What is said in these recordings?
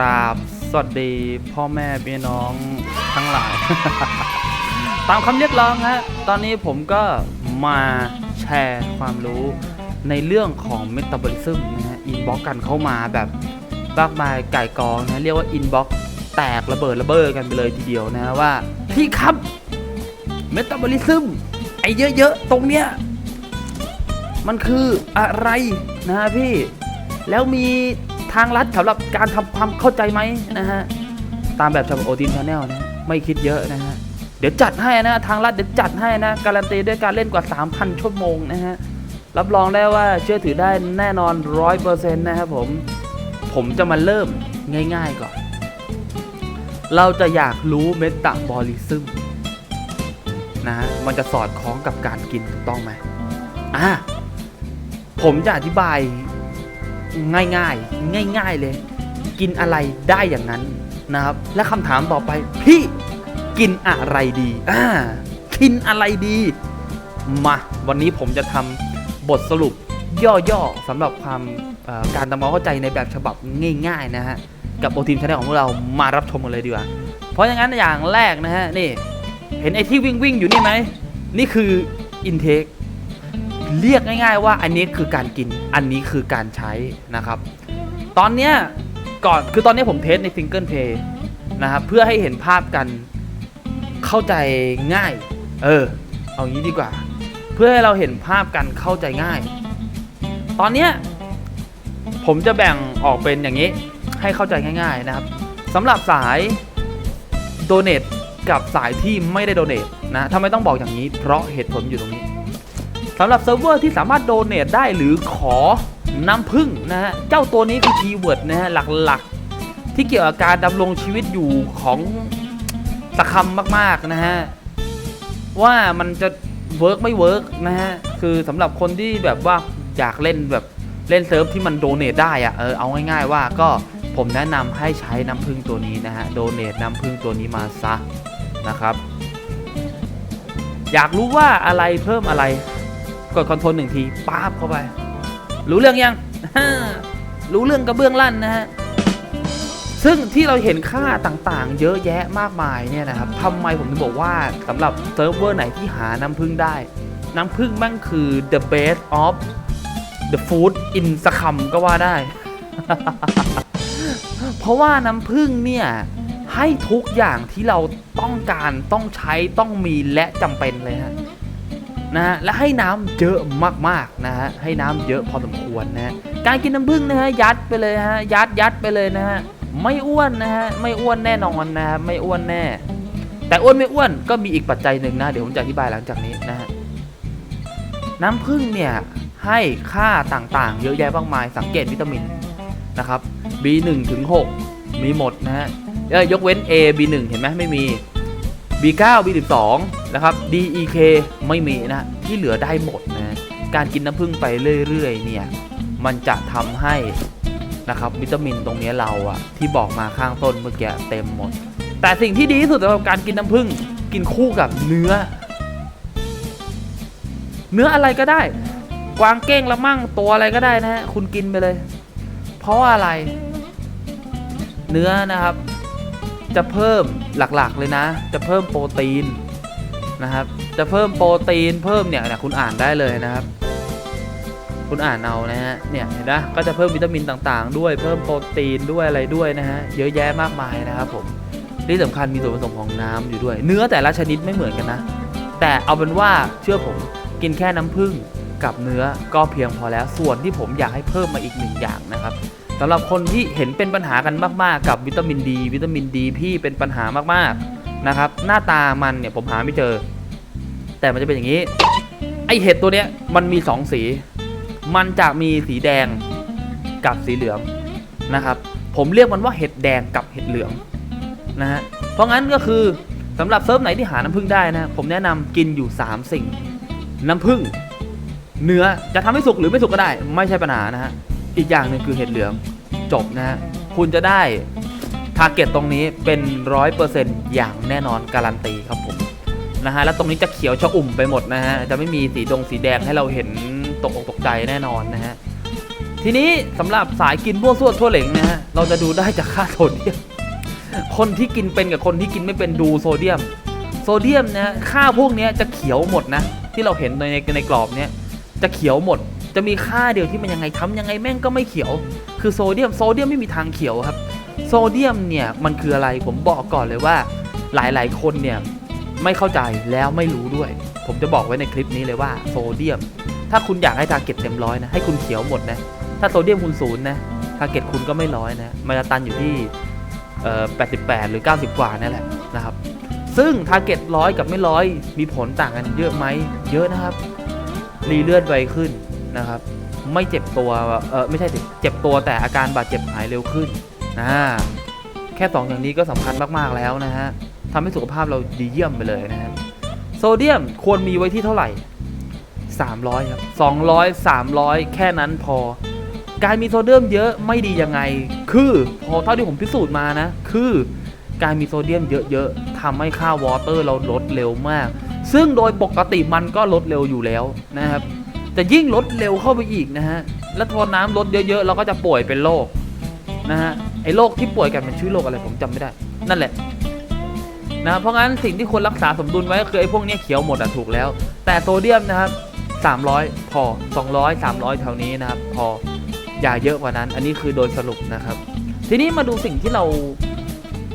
ราบ สวัสดีพ่อแม่พี่น้องทั้งหลาย ตามคำเรียกร้องฮะ ตอนนี้ผมก็มาแชร์ความรู้ในเรื่องของเมตาบอลิซึมนะฮะ อินบ็อกกันเข้ามาแบบมากมายไก่กองนะ เรียกว่าอินบ็อกแตกระเบิดระเบ้อกันไปเลยทีเดียวนะว่า พี่ครับเมตาบอลิซึมไอ้เยอะๆ ตรงเนี้ยมันคืออะไรนะฮะพี่ แล้วมี ทางลัดสำหรับการทำความเข้าใจไหมนะฮะตามแบบฉบับโอทีมชาแนลนะไม่คิดเยอะนะฮะเดี๋ยวจัดให้นะทางลัดเดี๋ยวจัดให้นะการันตีด้วยการเล่นกว่า 3,000 ชั่วโมงนะฮะรับรองได้ว่าเชื่อถือได้แน่นอนร้อยเปอร์เซ็นต์นะครับผม ผมจะมาเริ่มง่ายๆก่อน เราจะอยากรู้เมตาบอลิซึมนะฮะมันจะสอดคล้องกับการกินถูกต้องไหมอะผมจะอธิบาย ง่ายๆง่ายๆเลย กินอะไรได้อย่างนั้นนะครับ และคำถามต่อไปพี่กินอะไรดีอ่ากินอะไรดีมาวันนี้ผมจะทำบทสรุปย่อๆสำหรับความการทำความเข้าใจในแบบฉบับง่ายๆนะฮะกับโอทีมชาแนลของพวกเรามารับชมกันเลยดีกว่า เพราะอย่างนั้นอย่างแรกนะฮะนี่เห็นไอ้ที่วิ่งวิ่งอยู่นี่ไหมนี่คืออินเทค เรียกง่าย ๆ ว่าอันนี้คือการกินอันนี้คือการใช้นะครับ ตอนเนี้ยก่อนคือตอนนี้ผมเทสในซิงเกิลเพย์นะครับเพื่อให้เห็นภาพกันเข้าใจง่าย เออ เอางี้ดีกว่า เพื่อให้เราเห็นภาพกันเข้าใจง่าย ตอนเนี้ยผมจะแบ่งออกเป็นอย่างนี้ให้เข้าใจง่าย ๆนะครับสำหรับสายโดเน a กับสายที่ไม่ได้โดเน a นะทำไมต้องบอกอย่างนี้ เพราะเหตุผลอยู่ตรงนี้ สำหรับเซิร์ฟเวอร์ที่สามารถโดเน a ได้หรือขอน้ำพึ่งนะฮะ เจ้าตัวนี้คือคีย์เวิร์ดนะฮะหลักๆ ที่เกี่ยวกับการดำรงชีวิตอยู่ของสคำมากๆนะฮะ ว่ามันจะเวิร์กไม่เวิร์กนะฮะ คือสำหรับคนที่แบบว่าอยากเล่นแบบเล่นเซิร์ฟที่มันโดเน a ได้อะเออเอาง่ายๆว่าก็ผมแนะนำให้ใช้น้ำพึ่งตัวนี้นะฮะโดเน a น้ำพึ่งตัวนี้มาซะนะครับ อยากรู้ว่าอะไรเพิ่มอะไร กดคอนโทรลหนึ่งทีป๊าบเข้าไป รู้เรื่องยัง รู้เรื่องกระเบื้องลั่นนะฮะ ซึ่งที่เราเห็นค่าต่างๆ เยอะแยะมากมายเนี่ยนะครับทำไมผมถึงบอกว่าสำหรับเซิร์ฟเวอร์ไหนที่หาน้ำพึ่งได้ น้ำพึ่งแม่งคือ the best of the food in สคัมก็ว่าได้ เพราะว่าน้ำพึ่งเนี่ยให้ทุกอย่างที่เราต้องการต้องใช้ต้องมีและจำเป็นเลยฮะ นะฮะและให้น้ำเยอะมากๆนะฮะให้น้ำเยอะพอสมควรนะฮะการกินน้ำผึ้งนะฮะยัดไปเลยฮะยัดยัดไปเลยนะฮะไม่อ้วนนะฮะไม่อ้วนแน่นอนนะฮะไม่อ้วนแน่ แต่อ้วนไม่อ้วนก็มีอีกปัจจัยหนึ่งนะเดี๋ยวผมจะอธิบายหลังจากนี้นะฮะน้ำผึ้งเนี่ยให้ค่าต่างๆ เยอะแยะมากมายสังเกตวิตามินนะครับ B1 ถึง6มีหมดนะฮะเอ้ยยกเว้น A B1 เห็นไหมไม่มี B9 B12 นะครับ DEK ไม่มีนะที่เหลือได้หมดนะการกินน้ำผึ้งไปเรื่อยๆเนี่ยมันจะทำให้นะครับวิตามินตรงนี้เราอะที่บอกมาข้างต้นเมื่อกี้เต็มหมด แต่สิ่งที่ดีที่สุดสำหรับการกินน้ำผึ้งกินคู่กับเนื้อ เนื้ออะไรก็ได้ กวางเก้งละมั่งตัวอะไรก็ได้นะฮะคุณกินไปเลย เพราะว่าอะไร เนื้อนะครับ จะเพิ่มหลักๆเลยนะ จะเพิ่มโปรตีนนะครับ จะเพิ่มโปรตีนเพิ่มเนี่ยนะคุณอ่านได้เลยนะครับ คุณอ่านเอานะฮะเนี่ยเห็นนะก็จะเพิ่มวิตามินต่างๆ ด้วยเพิ่มโปรตีนด้วยอะไรด้วยนะฮะเยอะแยะมากมายนะครับผมที่สำคัญมีส่วนผสมของน้ำอยู่ด้วย เนื้อแต่ละชนิดไม่เหมือนกันนะ แต่เอาเป็นว่าเชื่อผมกินแค่น้ำผึ้งกับเนื้อก็เพียงพอแล้วส่วนที่ผมอยากให้เพิ่มมาอีกหนึ่งอย่างนะครับ สำหรับคนที่เห็นเป็นปัญหากันมาก ๆ กับวิตามินดี วิตามินดีพี่เป็นปัญหามากๆนะครับ หน้าตามันเนี่ยผมหาไม่เจอ แต่มันจะเป็นอย่างนี้ ไอเห็ดตัวเนี้ยมันมีสองสี มันจะมีสีแดงกับสีเหลืองนะครับ ผมเรียกมันว่าเห็ดแดงกับเห็ดเหลืองนะฮะเพราะงั้นก็คือสำหรับเซิร์ฟไหนที่หาน้ำผึ้งได้นะผมแนะนำกินอยู่ 3 สิ่ง น้ำผึ้งเนื้อจะทำให้สุกหรือไม่สุกก็ได้ ไม่ใช่ปัญหานะฮะอีกอย่างหนึ่งคือเห็ดเหลือง จบนะฮะคุณจะได้ทาร์เก็ตตรงนี้เป็นร้อยเปอร์เซ็นต์อย่างแน่นอนการันตีครับผมนะฮะแล้วตรงนี้จะเขียวชะอุ่มไปหมดนะฮะจะไม่มีสีดงสีแดงให้เราเห็นตกอกตกใจแน่นอนนะฮะทีนี้สำหรับสายกินมั่วซั่วทั่วเหลงนะฮะเราจะดูได้จากค่าโซเดียม คนที่กินเป็นกับคนที่กินไม่เป็นดูโซเดียม โซเดียมนะค่าพวกนี้จะเขียวหมดนะ ที่เราเห็นในในในกรอบเนี้ยจะเขียวหมด จะมีค่าเดียวที่มันยังไงทำยังไงแม่งก็ไม่เขียว คือโซเดียมโซเดียมไม่มีทางเขียวครับ โซเดียมเนี่ยมันคืออะไรผมบอกก่อนเลยว่าหลายๆ คนเนี่ยไม่เข้าใจแล้วไม่รู้ด้วย ผมจะบอกไว้ในคลิปนี้เลยว่าโซเดียม ถ้าคุณอยากให้ทาร์เก็ตเต็มร้อยนะให้คุณเขียวหมดนะถ้าโซเดียมคุณศูนย์นะทาร์เก็ตคุณก็ไม่ร้อยนะมันจะตันอยู่ที่เอ่อ88 หรือ 90 กว่านั่นแหละนะครับ ซึ่งทาร์เก็ตร้อยกับไม่ร้อยมีผลต่างกันเยอะไหมเยอะนะครับ รีเลือดไวขึ้นนะครับ ไม่เจ็บตัวเออไม่ใช่สิเจ็บตัวแต่อาการบาดเจ็บหายเร็วขึ้นนะแค่สองอย่างนี้ก็สำคัญมากๆแล้วนะฮะทำให้สุขภาพเราดีเยี่ยมไปเลยนะฮะโซเดียมควรมีไว้ที่เท่าไหร่ 300 ครับ 200 300 แค่นั้นพอ การมีโซเดียมเยอะไม่ดียังไง คือพอเท่าที่ผมพิสูจน์มานะ คือการมีโซเดียมเยอะๆทำให้ค่าวอเตอร์เราลดเร็วมาก ซึ่งโดยปกติมันก็ลดเร็วอยู่แล้วนะครับ จะยิ่งลดเร็วเข้าไปอีกนะฮะ แล้วพอน้ำลดเยอะๆเราก็จะป่วยเป็นโรคนะฮะ ไอ้โรคที่ป่วยกันมันชื่อโรคอะไรผมจำไม่ได้ นั่นแหละนะเพราะงั้นสิ่งที่ควรรักษาสมดุลไว้ก็คือไอ้พวกนี้เขียวหมดอะถูกแล้ว แต่โซเดียมนะครับ 300 พอ 200 300แถวนี้นะครับ พออย่าเยอะกว่านั้น อันนี้คือโดยสรุปนะครับ ทีนี้มาดูสิ่งที่เรา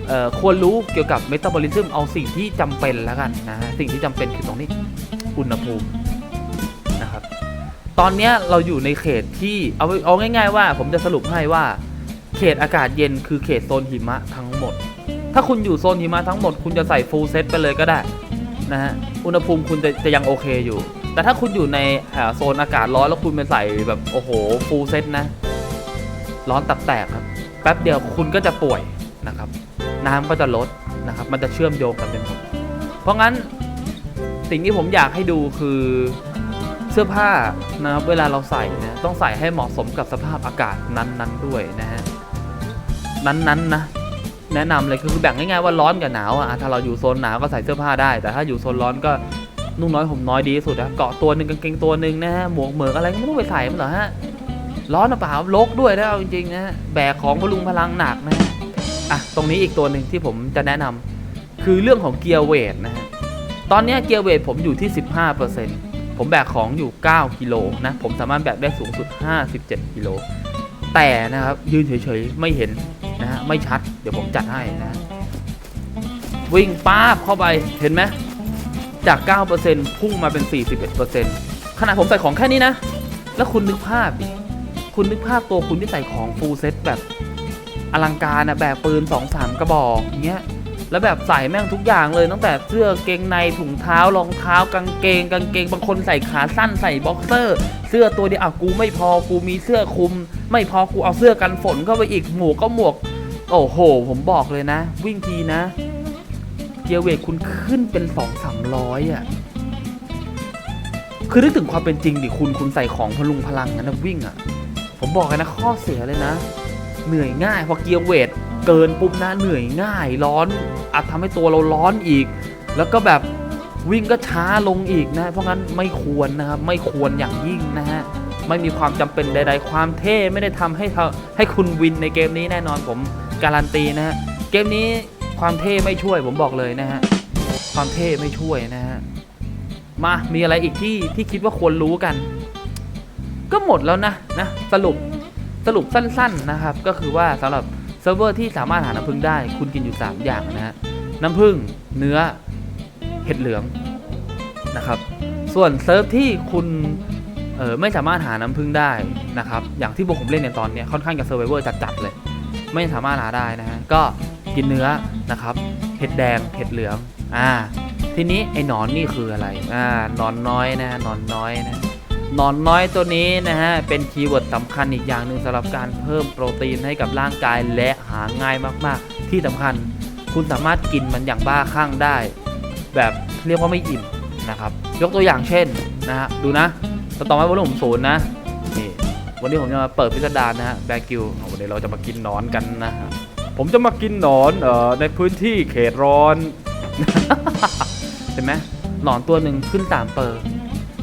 เควรรู้เกี่ยวกับเมตาบอลิซึมเอาสิ่งที่จำเป็นแล้วกันนะฮะสิ่งที่จำเป็นคือตรงนี้ อุณหภูมิ ตอนนี้เราอยู่ในเขตที่เอาเอาง่าย ๆ ว่า ผมจะสรุปให้ว่า เขตอากาศเย็นคือเขตโซนหิมะทั้งหมด ถ้าคุณอยู่โซนหิมะทั้งหมด คุณจะใส่ฟูลเซตไปเลยก็ได้นะฮะอุณหภูมิคุณจะจะยังโอเคอยู่ แต่ถ้าคุณอยู่ในโซนอากาศร้อนแล้วคุณไปใส่แบบโอ้โหฟูลเซตนะ ร้อนตับแตกครับ แป๊บเดียวคุณก็จะป่วยนะครับ น้ำก็จะลดนะครับ มันจะเชื่อมโยงกันเป็นหมดเพราะงั้นสิ่งที่ผมอยากให้ดูคือ สื้อผ้านะครับเวลาเราใส่นะต้องใส่ให้เหมาะสมกับสภาพอากาศนั้นๆด้วยนะฮะนั้นๆนะแนะนำเลยคือแบ่งง่ายๆว่าร้อนกับหนาวอะถ้าเราอยู่โซนหนาวก็ใส่เสื้อผ้าได้ แต่ถ้าอยู่โซนร้อนก็นุ่งน้อยห่มน้อยดีที่สุดนะเกาะตัวหนึ่งกางเกงตัวหนึ่งนะฮะหมวกเหมือกอะไรก็ไม่ต้องไปใส่มันหรอฮะร้อนหรือเปล่าลกด้วยนะเอาจริงๆนะแบกของพลุงพลังหนักนะฮะอะตรงนี้อีกตัวหนึ่งที่ผมจะแนะนำคือเรื่องของเกียร์เวทนะฮะตอนนี้เกียร์เวทผมอยู่ที่ 15% ผมแบกของอยู่ 9 กิโลนะ ผมสามารถแบกได้สูงสุด 57 กิโล แต่นะครับยืนเฉยๆ ไม่เห็นนะฮะไม่ชัด เดี๋ยวผมจัดให้นะ วิ่งป้าบเข้าไปเห็นไหมจาก 9%พุ่งมาเป็น 41%ขนาดผมใส่ของแค่นี้นะ แล้วคุณนึกภาพดิคุณนึกภาพตัวคุณที่ใส่ของฟูลเซ็ตแบบอลังการนะแบบปืน 2-3 กระบอกเงี้ย แล้วแบบใส่แม่งทุกอย่างเลยตั้งแต่เสื้อเกงในถุงเท้ารองเท้ากางเกง กางเกงบางคนใส่ขาสั้นใส่บ็อกเซอร์ เสื้อตัวเดียวอะกูไม่พอกูมีเสื้อคลุม ไม่พอกูเอาเสื้อกันฝนเข้าไปอีกหมวกก็หมวก โอ้โห ผมบอกเลยนะ วิ่งทีนะเกียร์เวทคุณขึ้นเป็นสองสามร้อยอะคือนึกถึงความเป็นจริงดิคุณคุณใส่ของพลุงพลังงั้นนะวิ่งอะ ผมบอกเลยนะข้อเสียเลยนะ เหนื่อยง่ายพอเกียร์เวท เกินปุ๊บนะเหนื่อยง่ายร้อนอาจทำให้ตัวเราร้อนอีก แล้วก็แบบวิ่งก็ช้าลงอีกนะ เพราะงั้นไม่ควรนะครับไม่ควรอย่างยิ่งนะฮะไม่มีความจำเป็นใด ๆ ความเท่ไม่ได้ทำให้เธอให้คุณวินในเกมนี้แน่นอนผมการันตีนะฮะเกมนี้ความเท่ไม่ช่วยผมบอกเลยนะฮะความเท่ไม่ช่วยนะฮะมามีอะไรอีกที่ที่คิดว่าควรรู้กัน ก็หมดแล้วนะนะสรุปสรุปสั้น ๆนะครับ ก็คือว่าสำหรับ ซิร์ฟเวอร์ที่สามารถหาน้ำผึ้งได้ คุณกินอยู่ 3 อย่างนะฮะน้ำผึ้งเนื้อเห็ดเหลืองนะครับ ส่วนเซิร์ฟที่คุณเออไม่สามารถหาน้ำผึ้งได้นะครับ อย่างที่พวกผมเล่นในตอนนี้ค่อนข้างจะเซอร์ไวเวอร์จัดๆเลย ไม่สามารถหาได้นะฮะก็กินเนื้อนะครับ เห็ดแดงเห็ดเหลืองอ่าทีนี้ไอ้หนอนนี่คืออะไรอ่าหนอนน้อยนะหนอนน้อยนะ นอนน้อยตัวนี้นะฮะ เป็นคีย์เวิร์ดสำคัญอีกอย่างหนึ่งสำหรับการเพิ่มโปรตีนให้กับร่างกายและหาง่ายมากๆ ที่สำคัญคุณสามารถกินมันอย่างบ้าคลั่งได้ แบบเรียกว่าไม่อิ่มนะครับ ยกตัวอย่างเช่นนะฮะ ดูนะสตอมไว้บนผมศูนย์นะนี่วันนี้ผมจะมาเปิดพิสดารนะฮะแบกิววันนี้เราจะมากินนอนกันนะฮะผมจะมากินหนอนเอ่อในพื้นที่เขตร้อนเห็นไหมหนอนตัวหนึ่งขึ้นสามเปอร์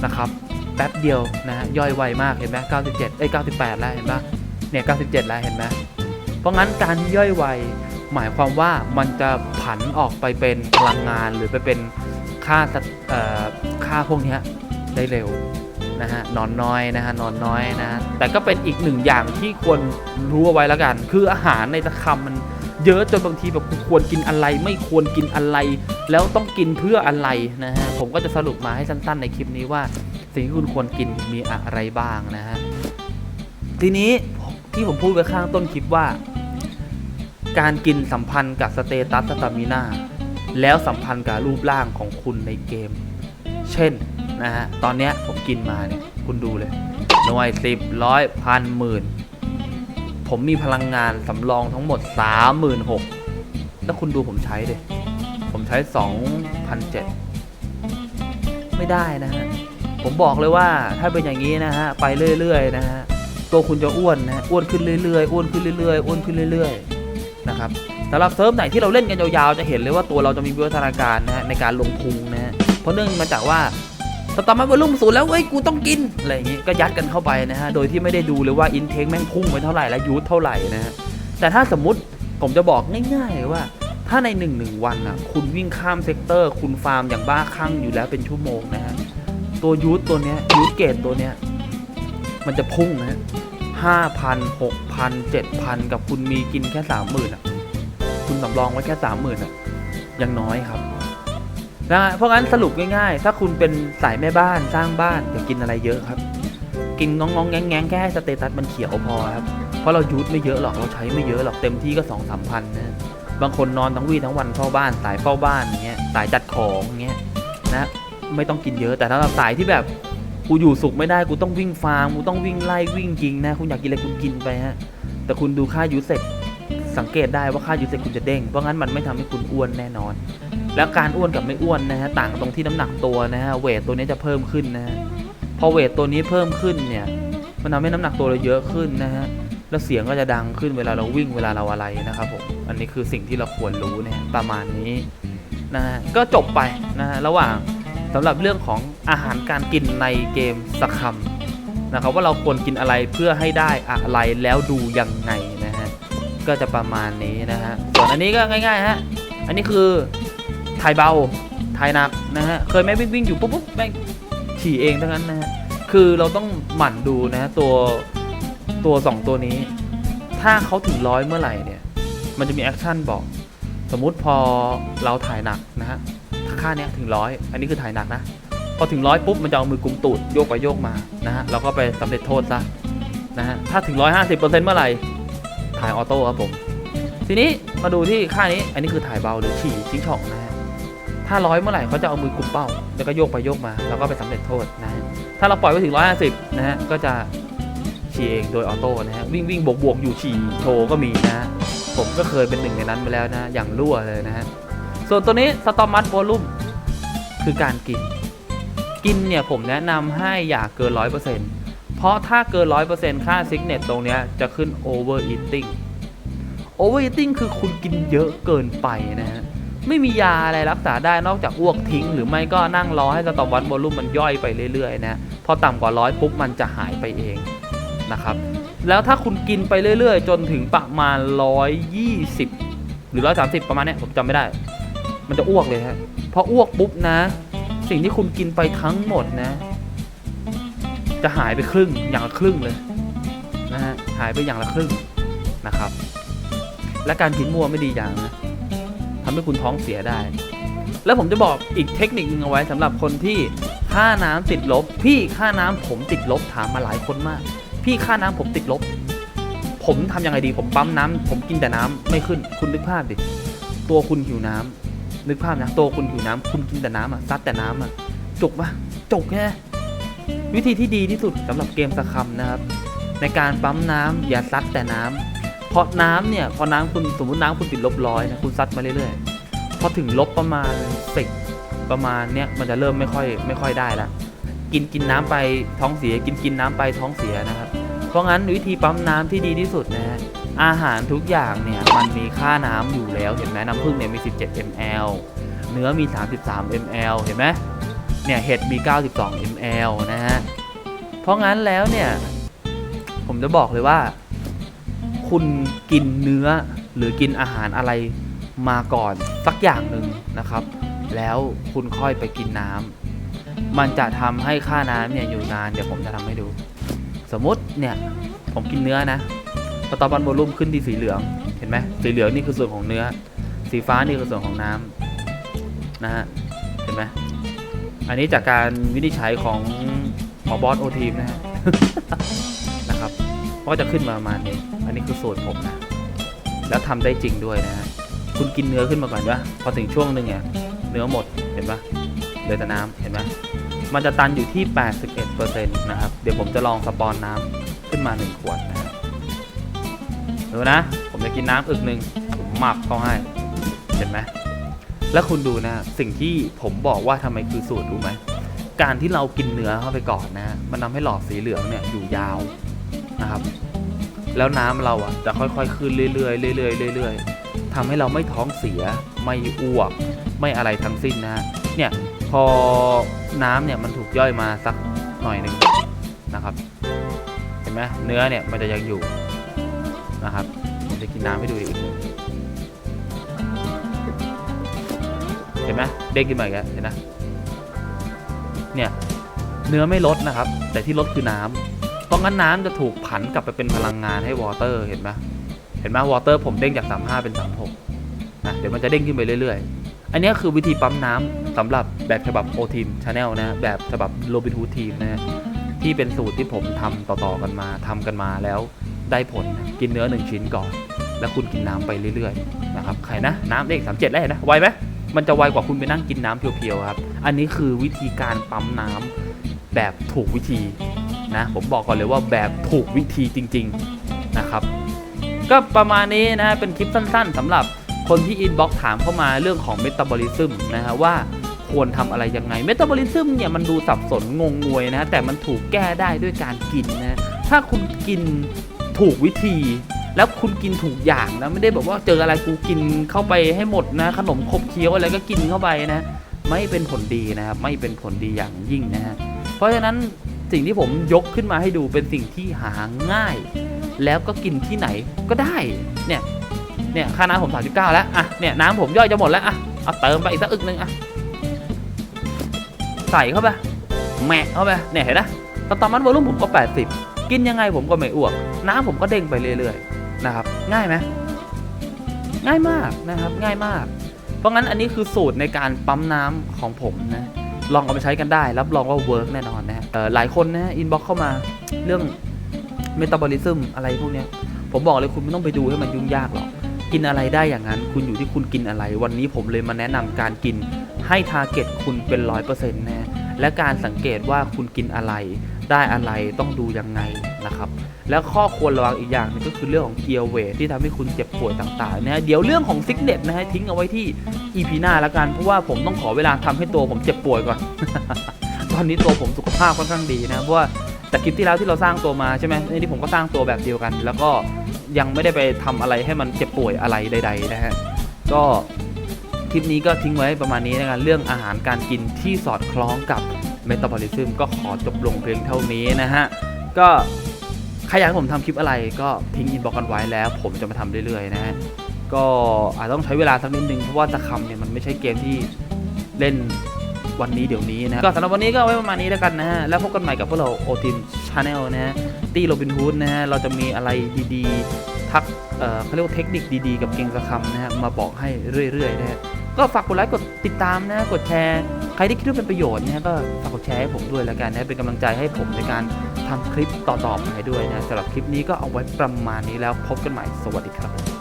นะครับ แป๊บเดียวนะฮะย่อยไวมากเห็นไหม97เอ้ย98 แล้วเห็นปะเนี่ย97 แล้วเห็นไหมเพราะงั้นการย่อยไวหมายความว่ามันจะผันออกไปเป็นพลังงานหรือไปเป็นค่าสะเอ่อค่าพวกนี้ได้เร็วนะฮะนอนน้อยนะฮะนอนน้อยนะะแต่ก็เป็นอีกหนึ่งอย่างที่ควรรู้เอาไว้แล้วกัน คืออาหารในตะคำมันเยอะจนบางทีแบบควรกินอะไรไม่ควรกินอะไร แล้วต้องกินเพื่ออะไรนะฮะผมก็จะสรุปมาให้สั้นๆในคลิปนี้ว่า สิ่งที่คุณควรกินมีอะไรบ้างนะฮะ ทีนี้ที่ผมพูดไปข้างต้นคลิปว่า การกินสัมพันธ์กับสเตตัสสตามินาแล้วสัมพันธ์กับรูปร่างของคุณในเกม เช่นนะฮะ ตอนนี้ผมกินมาเนี่ย คุณดูเลย หน่วยสิบร้อยพันหมื่นผมมีพลังงานสำรองทั้งหมดสามหมื่นหกแล้วคุณดูผมใช้เดิผมใช้สองพันเจ็ดไม่ได้นะฮะ ผมบอกเลยว่าถ้าเป็นอย่างนี้นะฮะไปเรื่อยๆนะฮะตัวคุณจะอ้วนนะฮะอ้วนขึ้นเรื่อยๆอ้วนขึ้นเรื่อยๆอ้วนขึ้นเรื่อยๆนะครับสำหรับเซิร์ฟไหนที่เราเล่นกันยาวๆจะเห็นเลยว่าตัวเราจะมีวิวัฒนาการนะฮะในการลงพุงนะฮะเพราะเนื่องมาจากว่าสตอมมาบอลลุ่มสูงแล้วเอ้ยกูต้องกินอะไรอย่างงี้ก็ยัดกันเข้าไปนะฮะโดยที่ไม่ได้ดูเลยว่าอินเทคแม่งพุ่งไปเท่าไหร่และยูทเท่าไหร่นะฮะแต่ถ้าสมมติผมจะบอกง่าย ๆว่าถ้าในหนึ่งหนึ่งวันอะคุณวิ่งข้ามเซกเตอร์ คุณฟาร์มอย่างบ้าคลั่งอยู่แล้วเป็นชั่วโมงนะฮะ ตัวยูทตัวเนี้ยยูทเกตตัวเนี้ยมันจะพุ่งนะฮะห้าพันหกพันเจ็ดพันกับคุณมีกินแค่สามหมื่นอะ คุณสำรองไว้แค่สามหมื่นอะยังน้อยครับนะเพราะงั้นสรุปง่ายๆ ถ้าคุณเป็นสายแม่บ้านสร้างบ้านอย่ากินอะไรเยอะครับ กินงองๆแงงๆแค่ให้สเตตัสมันเขียวพอครับ เพราะเรายูทไม่เยอะหรอกเราใช้ไม่เยอะหรอกเต็มที่ก็สองสามพันนะบางคนนอนทั้งวี่ทั้งวันเฝ้าบ้าน สายเฝ้าบ้านอย่างเงี้ยสายจัดของอย่างเงี้ยนะ ไม่ต้องกินเยอะแต่ถ้าสายที่แบบกูอยู่สุขไม่ได้กูต้องวิ่งฟาร์มกูต้องวิ่งไล่วิ่งยิงนะคุณอยากกินอะไรคุณกินไปฮะแต่คุณดูค่ายูเซตสังเกตได้ว่าค่ายูเซตคุณจะเด้งเพราะงั้นมันไม่ทำให้คุณอ้วนแน่นอน แล้วการอ้วนกับไม่อ้วนนะฮะต่างตรงที่น้ำหนักตัวนะฮะเวทตัวนี้จะเพิ่มขึ้นนะฮะพอเวทตัวนี้เพิ่มขึ้นเนี่ยมันทำให้น้ำหนักตัวเราเยอะขึ้นนะฮะแล้วเสียงก็จะดังขึ้นเวลาเราวิ่งเวลาเราอะไรนะครับผมอันนี้คือสิ่งที่เราควรรู้เนี่ยประมาณนี้นะฮะก็จบไปนะฮะระหว่าง สำหรับเรื่องของอาหารการกินในเกมสักคัมนะครับว่าเราควรกินอะไรเพื่อให้ได้อะไรแล้วดูยังไงนะฮะก็จะประมาณนี้นะฮะส่วนอันนี้ก็ง่ายๆฮะอันนี้คือถ่ายเบาถ่ายหนักนะฮะเคยไหมวิ่งวิ่งอยู่ปุ๊บปุ๊บแม่งฉี่เองทั้งนั้นนะฮะคือเราต้องหมั่นดูนะฮะตัวตัวสองตัวนี้ ถ้าเขาถึงร้อยเมื่อไหร่เนี่ยมันจะมีแอคชั่นบอก สมมุติพอเราถ่ายหนักนะฮะ ค่าเนี้ยถึงร้อยอันนี้คือถ่ายหนักนะ พอถึงร้อยปุ๊บมันจะเอามือกุมตูดโยกไปโยกมานะฮะเราก็ไปสำเร็จโทษซะนะฮะถ้าถึงร้อยห้าสิบเปอร์เซ็นต์เมื่อไหร่ถ่ายออโต้ครับผม ทีนี้มาดูที่ค่านี้อันนี้คือถ่ายเบาหรือฉี่ทิ้งช่องนะฮะถ้าร้อยเมื่อไหร่เขาจะเอามือกุมเป้า แล้วก็โยกไปโยกมาแล้วก็ไปสำเร็จโทษนะฮะถ้าเราปล่อยไว้ถึงร้อยห้าสิบนะฮะก็จะฉี่เองโดยออโต้นะฮะวิ่งวิ่งบวกบวกอยู่ฉี่โชว์ก็มีนะฮะผมก็เคยเป็นหนึ่งในนั้นมาแล้วนะ อย่างรั่วเลยนะฮะ ส่วนตัวนี้สตอมัสโวลุ่มคือการกิน กินเนี่ยผมแนะนำให้อย่าเกินร้อยเปอร์เซ็นต์เพราะถ้าเกินร้อยเปอร์เซ็นต์ค่าซิกเนตตรงเนี้ยจะขึ้น over eating over eating คือคุณกินเยอะเกินไปนะฮะไม่มียาอะไรรักษาได้นอกจากอ้วกทิ้ง หรือไม่ก็นั่งรอให้สตอมัสโวลุ่มมันย่อยไปเรื่อยๆนะพอต่ำกว่าร้อยปุ๊บมันจะหายไปเองนะครับ แล้วถ้าคุณกินไปเรื่อยๆ จนถึงประมาณ 120 หรือ 130 ประมาณนี้ผมจำไม่ได้ มันจะอ้วกเลยฮะพออ้วกปุ๊บนะ สิ่งที่คุณกินไปทั้งหมดนะ จะหายไปครึ่งอย่างละครึ่งเลยนะฮะหายไปอย่างละครึ่งนะครับ และการกินมั่วไม่ดีอย่างนะทำให้คุณท้องเสียได้ แล้วผมจะบอกอีกเทคนิคนึงเอาไว้สำหรับคนที่ค่าน้ำติดลบ พี่ค่าน้ำผมติดลบถามมาหลายคนมาก พี่ค่าน้ำผมติดลบ ผมทำยังไงดีผมปั๊มน้ำผมกินแต่น้ำไม่ขึ้น คุณนึกภาพดิตัวคุณหิวน้ำ นึกภาพนะโตคุณหิวน้ำคุณกินแต่น้ำอะซัดแต่น้ำอะจุกปะจุกแค่วิธีที่ดีที่สุดสำหรับเกมสะคำนะครับ ในการปั๊มน้ำอย่าซัดแต่น้ำเพราะน้ำเนี่ยพอน้ำคุณสมมติน้ำคุณติดลบร้อยนะคุณซัดมาเรื่อยๆพอถึงลบประมาณสิบประมาณเนี้ยมันจะเริ่มไม่ค่อยไม่ค่อยได้ละกินกินน้ำไปท้องเสีย กินกินน้ำไปท้องเสียนะครับ เพราะงั้นวิธีปั๊มน้ำที่ดีที่สุดนะฮะ อาหารทุกอย่างเนี่ยมันมีค่าน้ำอยู่แล้วเห็นไหมน้ำผึ้งเนี่ยมี 17 ml เนื้อมี 33 ml เห็นไหมเนี่ยเห็ดมี 92 ml นะฮะ เพราะงั้นแล้วเนี่ย ผมจะบอกเลยว่า คุณกินเนื้อหรือกินอาหารอะไรมาก่อนสักอย่างหนึ่งนะครับ แล้วคุณค่อยไปกินน้ำมันจะทำให้ค่าน้ำเนี่ยอยู่นานเดี๋ยวผมจะทำให้ดู สมมติเนี่ยผมกินเนื้อนะ สตอบันโวลุ่มขึ้นที่สีเหลือง เห็นไหมสีเหลืองนี่คือส่วนของเนื้อ สีฟ้านี่คือส่วนของน้ำนะฮะ เห็นไหมอันนี้จากการวินิจฉัยของหมอบอสโอทีมนะฮะ นะครับ ก็จะขึ้นมาประมาณนี้ อันนี้คือสูตรผมนะ แล้วทำได้จริงด้วยนะฮะ คุณกินเนื้อขึ้นมาก่อนวะพอถึงช่วงหนึ่งเนี่ยเนื้อหมด เห็นปะเหลือแต่น้ำเห็นไหมมันจะตันอยู่ที่ 81%นะครับ เดี๋ยวผมจะลองสปอนน้ำขึ้นมา 1 ขวดนะ ดูนะ ผมจะกินน้ำอึกหนึ่งผมหมักเข้าให้เห็นไหมแล้วคุณดูนะ สิ่งที่ผมบอกว่าทำไมคือสูตรรู้ไหมการที่เรากินเนื้อเข้าไปก่อนนะมันทำให้หลอดสีเหลืองเนี่ยอยู่ยาวนะครับ แล้วน้ำเราอะจะค่อยๆขึ้นเรื่อยๆเรื่อยๆเรื่อยๆทำให้เราไม่ท้องเสีย ไม่อ้วก ไม่อะไรทั้งสิ้นนะฮะเนี่ยพอน้ำเนี่ยมันถูกย่อยมาสักหน่อยหนึ่งนะครับ เห็นไหมเนื้อเนี่ยมันจะยังอยู่ นะครับผมจะกินน้ำให้ดูอีกหนึ่งเห็นไหมเด้งขึ้นมาอีกแล้วเห็นนะเนี่ยเนื้อไม่ลดนะครับ แต่ที่ลดคือน้ำเพราะงั้นน้ำจะถูกผันกลับไปเป็นพลังงานให้วอเตอร์เห็นไหมเห็นไหมวอเตอร์ผมเด้งจาก 35 เป็น 36นะเดี๋ยวมันจะเด้งขึ้นไปเรื่อยๆ อันนี้คือวิธีปั๊มน้ำสำหรับแบบฉบับ O Team Channel นะแบบฉบับ Robin Hood Team นะที่เป็นสูตรที่ผมทำต่อๆกันมาทำกันมาแล้ว ได้ผลกินเนื้อ 1 ชิ้นก่อน แล้วคุณกินน้ำไปเรื่อยๆนะครับใครนะน้ำเลขสามเจ็ดแล้วเห็นนะไวไหมมันจะไวกว่าคุณไปนั่งกินน้ำเพียวๆครับอันนี้คือวิธีการปั๊มน้ำแบบถูกวิธีนะผมบอกก่อนเลยว่าแบบถูกวิธีจริง ๆนะครับ ก็ประมาณนี้นะฮะเป็นคลิปสั้น ๆสำหรับคนที่อินบ็อกถามเข้ามาเรื่องของเมตาบอลิซึมนะฮะว่าควรทำอะไรยังไงเมตาบอลิซึมเนี่ยมันดูสับสนงงงวยนะแต่มันถูกแก้ได้ด้วยการกินนะถ้าคุณกิน ถูกวิธี แล้วคุณกินถูกอย่างนะไม่ได้แบบว่าเจออะไรกูกินเข้าไปให้หมดนะ ขนมขบเคี้ยวอะไรก็กินเข้าไปนะ ไม่เป็นผลดีนะครับ ไม่เป็นผลดีอย่างยิ่งนะฮะเพราะฉะนั้นสิ่งที่ผมยกขึ้นมาให้ดูเป็นสิ่งที่หาง่าย แล้วก็กินที่ไหนก็ได้เนี่ยเนี่ยค่าน้ำผม 39 แล้วอะเนี่ยน้ำผมย่อยจะหมดแล้วอะเอาเติมไปอีกสักอึกนึงอะใส่เข้าไปแหมะเข้าไปเนี่ยเห็นนะตอนตอนมันวอลุ่มผมก็ 80 กินยังไงผมก็ไม่อ้วก น้ำผมก็เด้งไปเรื่อยๆนะครับ ง่ายไหมง่ายมากนะครับง่ายมาก เพราะงั้นอันนี้คือสูตรในการปั๊มน้ำของผมนะลองเอาไปใช้กันได้รับรองว่าเวิร์กแน่นอนนะหลายคนนะอินบ็อกเข้ามาเรื่องเมตาบอลิซึมอะไรพวกเนี้ยผมบอกเลยคุณไม่ต้องไปดูให้มันยุ่งยากหรอก กินอะไรได้อย่างนั้น คุณอยู่ที่คุณกินอะไร วันนี้ผมเลยมาแนะนำการกินให้ทาร์เก็ตคุณเป็นร้อยเปอร์เซ็นต์นะและการสังเกตว่าคุณกินอะไร ได้อะไรต้องดูยังไง นะครับ แล้วข้อควรระวังอีกอย่างนึงก็คือเรื่องของเกียร์เวทที่ทำให้คุณเจ็บป่วยต่างๆนะฮะเดี๋ยวเรื่องของซิกเน็ตนะฮะทิ้งเอาไว้ที่ EP หน้าล้วกัน เพราะว่าผมต้องขอเวลาทำให้ตัวผมเจ็บป่วยก่อน ตอนนี้ตัวผมสุขภาพค่อนข้างดีนะเพราะว่าแต่คลิปที่แล้วที่เราสร้างตัวมาใช่ไหมนี่ผมก็สร้างตัวแบบเดียวกัน แล้วก็ยังไม่ได้ไปทำอะไรให้มันเจ็บป่วยอะไรใด ๆ นะฮะก็คลิปนี้ก็ทิ้งไว้ประมาณนี้นะกันเรื่องอาหารการกินที่สอดคล้องกับเมตาบอลิซึมก็ขอจบลงเพียงเท่านี้นะฮะ ก็ ครอยากให้ผมทำคลิปอะไรก็ทิ้งอินบ็อกกันไว้แล้ว ผมจะมาทำเรื่อยๆนะฮะก็อาจต้องใช้เวลาสักนิดนึงเพราะว่าตะคำเนี่ยมันไม่ใช่เกมที่เล่นวันนี้เดี๋ยวนี้นะก็สำหรับวันนี้ก็ไว้ประมาณนี้แล้วกันนะฮะ แล้วพบกันใหม่กับพวกเราโอทีมชาแนลนะฮะ ตีโรบินฮูดนะฮะ เราจะมีอะไรดีๆ ทักเอ่อเขาเรียกว่าเทคนิคดีๆ กับเก่งสะคำนะฮะ มาบอกให้เรื่อยๆนะฮะ ก็ฝากกดไลค์กดติดตามนะ กดแชร์ ใครที่คิดว่าเป็นประโยชน์นะฮะก็ฝากกดแชร์ให้ผมด้วยแล้วกันนะ เป็นกำลังใจให้ผมในการ ทำคลิปต่อๆไปด้วยนะสำหรับคลิปนี้ก็เอาไว้ประมาณนี้แล้วพบกันใหม่สวัสดีครับ